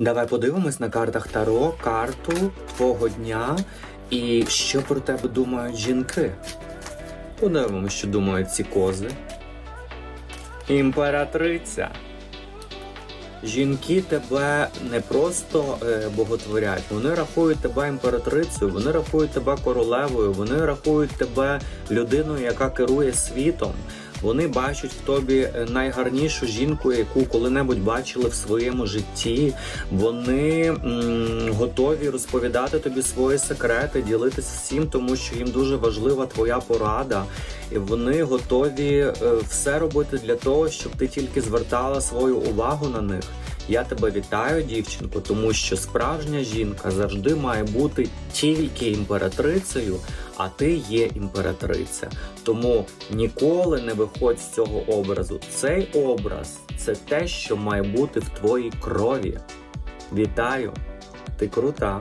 Давай подивимось на картах Таро карту твого дня і що про тебе думають жінки. Подивимось, що думають ці кози. Імператриця. Жінки тебе не просто е, боготворять, вони рахують тебе імператрицею, вони рахують тебе королевою, вони рахують тебе людиною, яка керує світом. Вони бачать в тобі е, найгарнішу жінку, яку коли-небудь бачили в своєму житті. Вони м, готові розповідати тобі свої секрети, ділитись всім, тому що їм дуже важлива твоя порада. І вони готові е, все робити для того, щоб ти тільки звертала свою увагу на них. Я тебе вітаю, дівчинко, тому що справжня жінка завжди має бути тільки імператрицею, а ти є імператриця. Тому ніколи не виходь з цього образу. Цей образ це те, що має бути в твоїй крові. Вітаю! Ти крута!